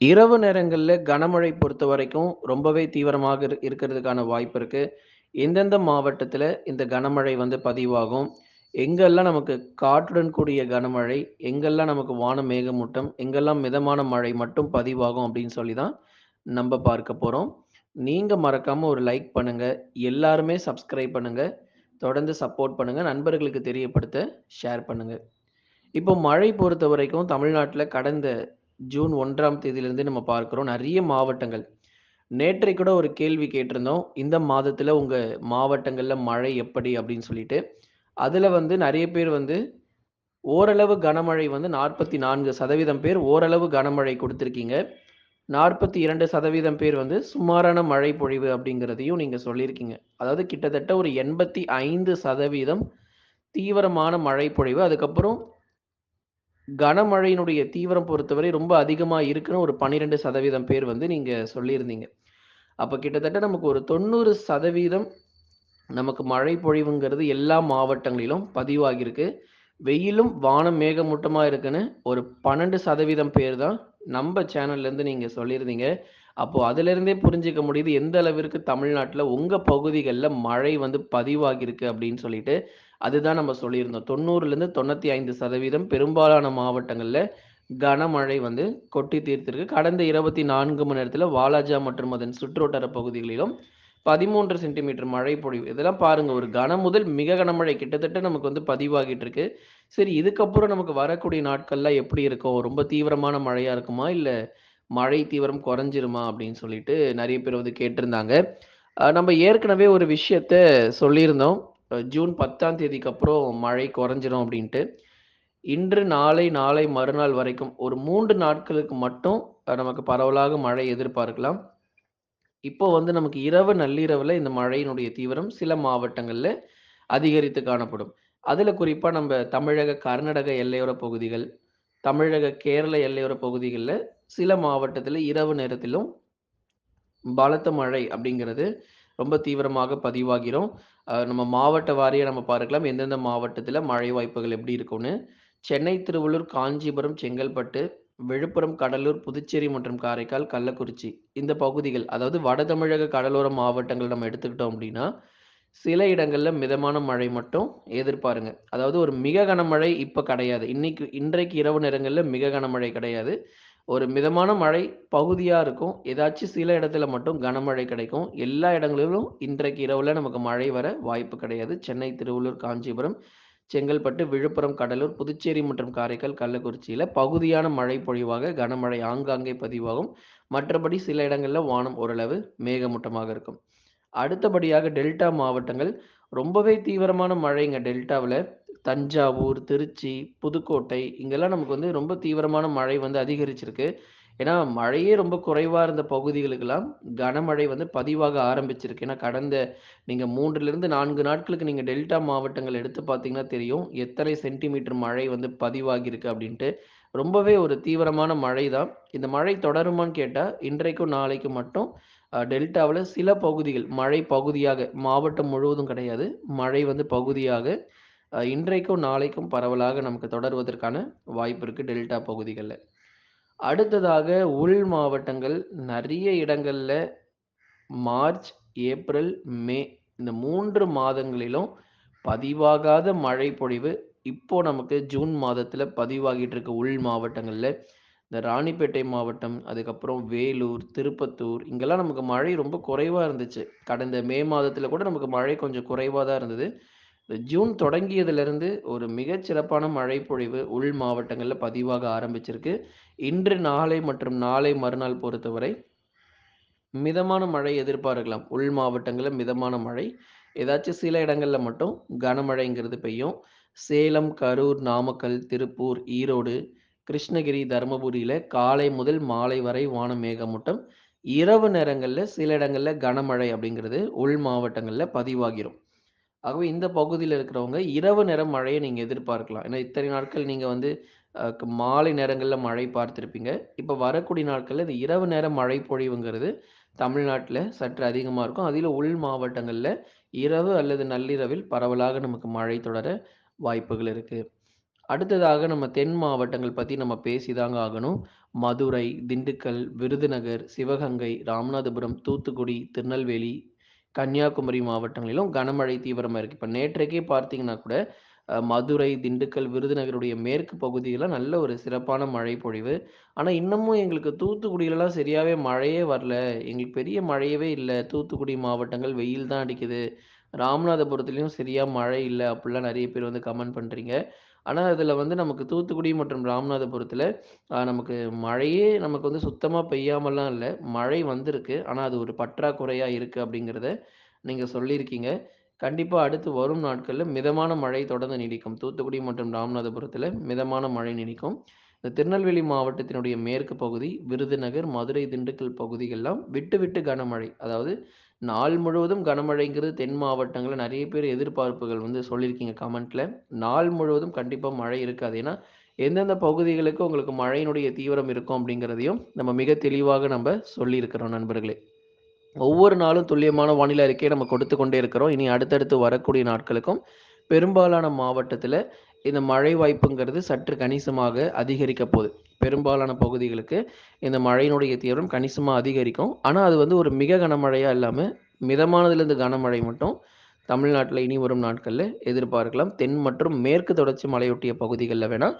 இரவு நேரங்களில் கனமழை பொறுத்த வரைக்கும் ரொம்பவே தீவிரமாக இரு இருக்கிறதுக்கான வாய்ப்பு இருக்குது எந்தெந்த மாவட்டத்தில் இந்த கனமழை வந்து பதிவாகும்? எங்கெல்லாம் நமக்கு காற்றுடன் கூடிய கனமழை, எங்கெல்லாம் நமக்கு வான மேகமூட்டம், எங்கெல்லாம் மிதமான மழை மட்டும் பதிவாகும் அப்படின்னு சொல்லி தான் நம்ம பார்க்க போகிறோம் நீங்கள் மறக்காமல் ஒரு லைக் பண்ணுங்கள் எல்லாருமே சப்ஸ்கிரைப் பண்ணுங்கள் தொடர்ந்து சப்போர்ட் பண்ணுங்கள் நண்பர்களுக்கு தெரியப்படுத்த ஷேர் பண்ணுங்கள் இப்போ மழை பொறுத்த வரைக்கும் தமிழ்நாட்டில் கடந்த ஜூன் ஒன்றாம் தேதியிலிருந்து நம்ம பார்க்குறோம் நிறைய மாவட்டங்கள். நேற்றை கூட ஒரு கேள்வி கேட்டிருந்தோம். இந்த மாதத்தில் உங்கள் மாவட்டங்களில் மழை எப்படி அப்படின்னு சொல்லிட்டு. அதில் வந்து நிறைய பேர் வந்து ஓரளவு கனமழை வந்து 44% பேர் ஓரளவு கனமழை கொடுத்துருக்கீங்க நாற்பத்தி இரண்டு சதவீதம் பேர் வந்து சுமாரான மழை பொழிவு அப்படிங்கிறதையும் நீங்கள் சொல்லியிருக்கீங்க. அதாவது கிட்டத்தட்ட ஒரு 85% தீவிரமான மழை பொழிவு. அதுக்கப்புறம் கனமழையினுடைய தீவிரம் பொறுத்தவரை ரொம்ப அதிகமாக இருக்குன்னு ஒரு 12% பேர் வந்து நீங்கள் சொல்லியிருந்தீங்க. அப்போ கிட்டத்தட்ட நமக்கு ஒரு 90% நமக்கு மழை பொழிவுங்கிறது எல்லா மாவட்டங்களிலும் பதிவாகியிருக்கு. வெயிலும் வானம் மேகமூட்டமாக இருக்குன்னு ஒரு 12% பேர் தான் நம்ம சேனல்லேருந்து நீங்கள் சொல்லியிருந்தீங்க. அப்போது அதுலேருந்தே புரிஞ்சுக்க முடியுது எந்த அளவிற்கு தமிழ்நாட்டில் உங்கள் பகுதிகளில் மழை வந்து பதிவாகியிருக்கு அப்படின்னு சொல்லிட்டு. அதுதான் நம்ம சொல்லியிருந்தோம். 90லேருந்து 95% பெரும்பாலான மாவட்டங்களில் கனமழை வந்து கொட்டி தீர்த்திருக்கு. கடந்த 24 மணி நேரத்தில் வாலாஜா மற்றும் அதன் சுற்றுவட்டார பகுதிகளிலும் 13 சென்டிமீட்டர் மழை பொழிவு. இதெல்லாம் பாருங்க ஒரு கன முதல் மிக கனமழை கிட்டத்தட்ட நமக்கு வந்து பதிவாகிட்டு இருக்கு. சரி இதுக்கப்புறம் நமக்கு வரக்கூடிய நாட்கள்லாம் எப்படி இருக்கும்? ரொம்ப தீவிரமான மழையா இருக்குமா? இல்லை மழை தீவிரம் குறைஞ்சிருமா? அப்படின்னு சொல்லிட்டு நிறைய பேர் வந்து கேட்டிருந்தாங்க. நம்ம ஏற்கனவே ஒரு விஷயத்த சொல்லியிருந்தோம். ஜூன் 10ஆம் தேதிக்கு அப்புறம் மழை குறைஞ்சிரும் அப்படின்ட்டு. இன்று, நாளை, நாளை மறுநாள் வரைக்கும் ஒரு மூன்று நாட்களுக்கு மட்டும் நமக்கு பரவலாக மழை எதிர்பார்க்கலாம். இப்போ வந்து நமக்கு இரவு நள்ளிரவில் இந்த மழையினுடைய தீவிரம் சில மாவட்டங்களில் அதிகரித்து காணப்படும். அதில் குறிப்பாக நம்ம தமிழக, கர்நாடக எல்லையோர பகுதிகள், தமிழக, கேரள எல்லையோர பகுதிகளில் சில மாவட்டத்தில் இரவு நேரத்திலும் பலத்த மழை அப்படிங்கிறது ரொம்ப தீவிரமாக பதிவாகிறோம் நம்ம மாவட்ட வாரியை நம்ம பார்க்கலாம். எந்தெந்த மாவட்டத்தில் மழை வாய்ப்புகள் எப்படி இருக்கும்னு. சென்னை, திருவள்ளூர், காஞ்சிபுரம், செங்கல்பட்டு, விழுப்புரம், கடலூர், புதுச்சேரி மற்றும் காரைக்கால், கள்ளக்குறிச்சி இந்த பகுதிகள் அதாவது வட தமிழக கடலோர மாவட்டங்கள் நம்ம எடுத்துக்கிட்டோம் அப்படின்னா, சில இடங்களில் மிதமான மழை மட்டும் எதிர்பாருங்க. அதாவது ஒரு மிக கனமழை இப்போ கிடையாது. இன்னைக்கு இன்றைக்கு இரவு நேரங்களில் மிக கனமழை கிடையாது. ஒரு மிதமான மழை பகுதியாக இருக்கும். ஏதாச்சும் சில இடத்துல மட்டும் கனமழை கிடைக்கும். எல்லா இடங்களிலும் இன்றைக்கு இரவில் நமக்கு மழை வர வாய்ப்பு கிடையாது. சென்னை, திருவள்ளூர், காஞ்சிபுரம், செங்கல்பட்டு, விழுப்புரம், கடலூர், புதுச்சேரி மற்றும் காரைக்கால், கள்ளக்குறிச்சியில் பகுதியான மழை பொழிவாக கனமழை ஆங்காங்கே பதிவாகும். மற்றபடி சில இடங்களில் வானம் ஓரளவு மேகமூட்டமாக இருக்கும். அடுத்தபடியாக டெல்டா மாவட்டங்கள் ரொம்பவே தீவிரமான மழைங்க டெல்டாவில் தஞ்சாவூர், திருச்சி, புதுக்கோட்டை இங்கெல்லாம் நமக்கு வந்து ரொம்ப தீவிரமான மழை வந்து அதிகரிச்சிருக்கு. ஏன்னா மழையே ரொம்ப குறைவாக இருந்த பகுதிகளுக்கெல்லாம் கனமழை வந்து பதிவாக ஆரம்பிச்சிருக்கு. ஏன்னா கடந்த நீங்கள் 3லிருந்து 4 நாட்களுக்கு நீங்கள் டெல்டா மாவட்டங்கள் எடுத்து பார்த்தீங்கன்னா தெரியும். எத்தனை சென்டிமீட்டர் மழை வந்து பதிவாகியிருக்கு அப்படின்ட்டு. ரொம்பவே ஒரு தீவிரமான மழை தான். இந்த மழை தொடருமான்னு கேட்டால் இன்றைக்கும் நாளைக்கும் மட்டும் டெல்டாவில் சில பகுதிகள் மழை பகுதியாக மாவட்டம் முழுவதும் கிடையாது. மழை வந்து பகுதியாக இன்றைக்கும் நாளைக்கும் பரவலாக நமக்கு தொடர்வதற்கான வாய்ப்பு இருக்குது டெல்டா பகுதிகளில் அடுத்ததாக உள் மாவட்டங்கள் நிறைய இடங்களில் மார்ச், ஏப்ரல், மே இந்த மூன்று மாதங்களிலும் பதிவாகாத மழை பொழிவு இப்போ நமக்கு ஜூன் மாதத்தில் பதிவாகிட்டு இருக்க உள் மாவட்டங்களில் இந்த ராணிப்பேட்டை மாவட்டம், அதுக்கப்புறம் வேலூர், திருப்பத்தூர் இங்கெல்லாம் நமக்கு மழை ரொம்ப குறைவாக இருந்துச்சு. கடந்த மே மாதத்தில் கூட நமக்கு மழை கொஞ்சம் குறைவாக தான் இருந்தது. ஜூன் தொடங்கியதிலிருந்து ஒரு மிகச்சிறப்பான மழை பொழிவு உள் மாவட்டங்களில் பதிவாக ஆரம்பிச்சிருக்கு. இன்று, நாளை மற்றும் நாளை மறுநாள் பொறுத்தவரை மிதமான மழை எதிர்பார்க்கலாம். உள் மாவட்டங்களில் மிதமான மழை. ஏதாச்சும் சில இடங்களில் மட்டும் கனமழைங்கிறது பெய்யும். சேலம், கரூர், நாமக்கல், திருப்பூர், ஈரோடு, கிருஷ்ணகிரி, தருமபுரியில் காலை முதல் மாலை வரை வான மேகமூட்டம். இரவு நேரங்களில் சில இடங்களில் கனமழை அப்படிங்கிறது உள் மாவட்டங்களில் பதிவாகிரும். ஆகவே இந்த பகுதியில இருக்கிறவங்க இரவு நேரம் மழையை நீங்க எதிர்பார்க்கலாம். ஏன்னா இத்தனை நாட்கள் நீங்க வந்து அ மாலை நேரங்கள்ல மழை பார்த்திருப்பீங்க. இப்ப வரக்கூடிய நாட்கள்ல இந்த இரவு நேர மழை பொழிவுங்கிறது தமிழ்நாட்டுல சற்று அதிகமா இருக்கும். அதிலும் உள் மாவட்டங்கள்ல இரவு அல்லது நள்ளிரவில் பரவலாக நமக்கு மழை தொடர வாய்ப்புகள் இருக்கு. அடுத்ததாக நம்ம தென் மாவட்டங்கள் பத்தி நம்ம பேசி தாங்க ஆகணும். மதுரை, திண்டுக்கல், விருதுநகர், சிவகங்கை, ராமநாதபுரம், தூத்துக்குடி, திருநெல்வேலி, கன்னியாகுமரி மாவட்டங்களிலும் கனமழை தீவிரமாக இருக்குது இப்போ நேற்றைக்கே பார்த்தீங்கன்னா கூட, மதுரை, திண்டுக்கல், விருதுநகருடைய மேற்கு பகுதியெல்லாம் நல்ல ஒரு சிறப்பான மழை பொழிவு. ஆனால் இன்னமும் எங்களுக்கு தூத்துக்குடியிலலாம் சரியாகவே மழையே வரல. எங்களுக்கு பெரிய மழையவே இல்லை தூத்துக்குடி மாவட்டங்கள் வெயில் தான் அடிக்குது. ராமநாதபுரத்துலேயும் சரியாக மழை இல்லை அப்படிலாம் நிறைய பேர் வந்து கமெண்ட் பண்ணுறீங்க ஆனால் அதில் வந்து நமக்கு தூத்துக்குடி மற்றும் ராமநாதபுரத்தில் நமக்கு மழையே நமக்கு வந்து சுத்தமாக பெய்யாமலாம் இல்லை மழை வந்திருக்கு. ஆனால் அது ஒரு பற்றாக்குறையாக இருக்குது அப்படிங்கிறத நீங்கள் சொல்லியிருக்கீங்க. கண்டிப்பாக அடுத்து வரும் நாட்களில் மிதமான மழை தொடர்ந்து நீடிக்கும். தூத்துக்குடி மற்றும் ராமநாதபுரத்தில் மிதமான மழை நீடிக்கும். இந்த திருநெல்வேலி மாவட்டத்தினுடைய மேற்கு பகுதி, விருதுநகர், மதுரை, திண்டுக்கல் பகுதிகள்லாம் விட்டு விட்டு கனமழை. அதாவது நாள் முழுவதும் கனமழைங்கிறது தென் மாவட்டங்களில் நிறைய பேர் எதிர்பார்ப்புகள் வந்து சொல்லியிருக்கீங்க கமெண்ட்ல. நாள் முழுவதும் கண்டிப்பாக மழை இருக்காது. ஏன்னா, எந்தெந்த பகுதிகளுக்கு உங்களுக்கு மழையினுடைய தீவிரம் இருக்கும் அப்படிங்கிறதையும் நம்ம மிக தெளிவாக நம்ம சொல்லியிருக்கிறோம் நண்பர்களே. ஒவ்வொரு நாளும் துல்லியமான வானிலை அறிக்கையை நம்ம கொடுத்து கொண்டே இருக்கிறோம். இனி அடுத்தடுத்து வரக்கூடிய நாட்களுக்கும் பெரும்பாலான மாவட்டத்தில் இந்த மழை வாய்ப்புங்கிறது சற்று கணிசமாக அதிகரிக்க போகுது. பெரும்பாலான பகுதிகளுக்கு இந்த மழையினுடைய தீவிரம் கணிசமாக அதிகரிக்கும். ஆனால் அது வந்து ஒரு மிக கனமழையாக இல்லாமல் மிதமானதுலேருந்து கனமழை மட்டும் தமிழ்நாட்டில் இனி வரும் நாட்களில் எதிர்பார்க்கலாம். தென் மற்றும் மேற்கு தொடர்ச்சி மலையொட்டிய பகுதிகளில் வேணால்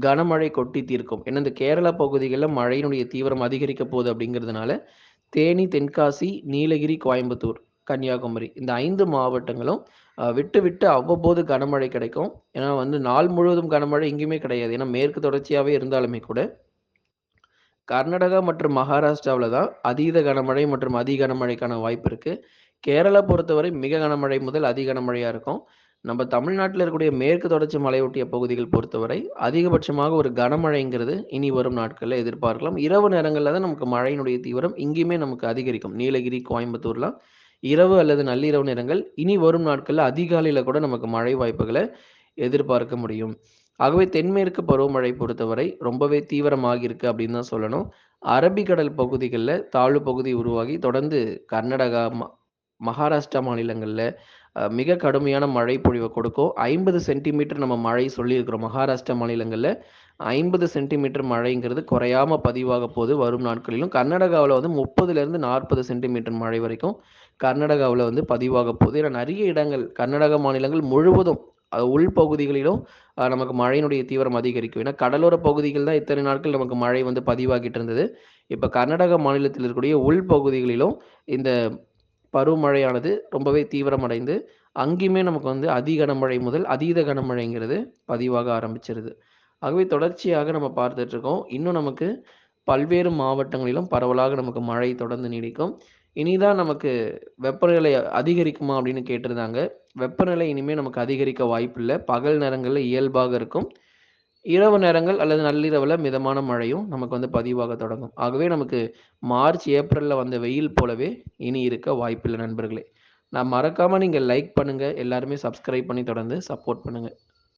கனமழை கொட்டி தீர்க்கும். ஏன்னா, இந்த கேரளா பகுதிகளில் மழையினுடைய தீவிரம் அதிகரிக்க போகுது அப்படிங்கிறதுனால, தேனி, தென்காசி, நீலகிரி, கோயம்புத்தூர், கன்னியாகுமரி இந்த ஐந்து மாவட்டங்களும் விட்டு விட்டு அவ்வப்போது கனமழை கிடைக்கும். ஏன்னா வந்து நாள் முழுவதும் கனமழை எங்கேயுமே கிடையாது. ஏன்னா, மேற்கு தொடர்ச்சியாகவே இருந்தாலுமே கூட கர்நாடகா மற்றும் மகாராஷ்டிராவில் தான் அதீத கனமழை மற்றும் அதி கனமழைக்கான வாய்ப்பு இருக்குது கேரளா பொறுத்தவரை மிக கனமழை முதல் அதி கனமழையாக இருக்கும். நம்ம தமிழ்நாட்டில் இருக்கக்கூடிய மேற்கு தொடர்ச்சி மலையொட்டிய பகுதிகள் பொறுத்தவரை அதிகபட்சமாக ஒரு கனமழைங்கிறது இனி வரும் நாட்களில் எதிர்பார்க்கலாம். இரவு நேரங்களில் தான் நமக்கு மழையினுடைய தீவிரம் இங்கேயுமே நமக்கு அதிகரிக்கும். நீலகிரி, கோயம்புத்தூர்லாம் இரவு அல்லது நள்ளிரவு நேரங்கள் இனி வரும் நாட்களில் அதிகாலையில் கூட நமக்கு மழை வாய்ப்புகளை எதிர்பார்க்க முடியும். ஆகவே தென்மேற்கு பருவமழை பொறுத்தவரை ரொம்பவே தீவிரமாகியிருக்கு அப்படின்னு தான் சொல்லணும். அரபிக்கடல் பகுதிகளில் தாழ்வு பகுதி உருவாகி தொடர்ந்து கர்நாடகா, ம மகாராஷ்டிரா மாநிலங்களில் மிக கடுமையான மழை பொழிவை கொடுக்கும். 50 சென்டிமீட்டர் நம்ம மழை சொல்லியிருக்கிறோம். மகாராஷ்டிரா மாநிலங்களில் ஐம்பது சென்டிமீட்டர் மழைங்கிறது குறையாம பதிவாக போகுது வரும் நாட்களிலும். கர்நாடகாவில் வந்து 30லிருந்து 40 சென்டிமீட்டர் மழை வரைக்கும் கர்நாடகாவில் வந்து பதிவாக போகுது. ஏன்னா நிறைய இடங்கள் கர்நாடக மாநிலங்கள் முழுவதும் உள்பகுதிகளிலும் நமக்கு மழையினுடைய தீவிரம் அதிகரிக்கும். ஏன்னா கடலோர பகுதிகள் தான் இத்தனை நாட்கள் நமக்கு மழை வந்து பதிவாகிட்டு இருந்தது. இப்போ கர்நாடக மாநிலத்தில் இருக்கக்கூடிய உள்பகுதிகளிலும் இந்த பருவமழையானது ரொம்பவே தீவிரமடைந்து, அங்கேயுமே நமக்கு வந்து அதி கனமழை முதல் அதீத கனமழைங்கிறது பதிவாக ஆரம்பிச்சிருது. ஆகவே தொடர்ச்சியாக நம்ம பார்த்துட்டு இருக்கோம். இன்னும் நமக்கு பல்வேறு மாவட்டங்களிலும் பரவலாக நமக்கு மழை தொடர்ந்து நீடிக்கும். இனிதான் நமக்கு வெப்பநிலை அதிகரிக்குமா அப்படின்னு கேட்டிருந்தாங்க. வெப்பநிலை இனிமேல் நமக்கு அதிகரிக்க வாய்ப்பில்லை பகல் நேரங்களில் இயல்பாக இருக்கும். இரவு நேரங்கள் அல்லது நள்ளிரவில் மிதமான மழையும் நமக்கு வந்து பதிவாக தொடங்கும். ஆகவே நமக்கு மார்ச், ஏப்ரலில் வந்த வெயில் போலவே இனி இருக்க வாய்ப்பில்லை நண்பர்களே. நான் மறக்காமல் நீங்கள் லைக் பண்ணுங்கள் எல்லாருமே சப்ஸ்கிரைப் பண்ணி தொடர்ந்து சப்போர்ட் பண்ணுங்கள்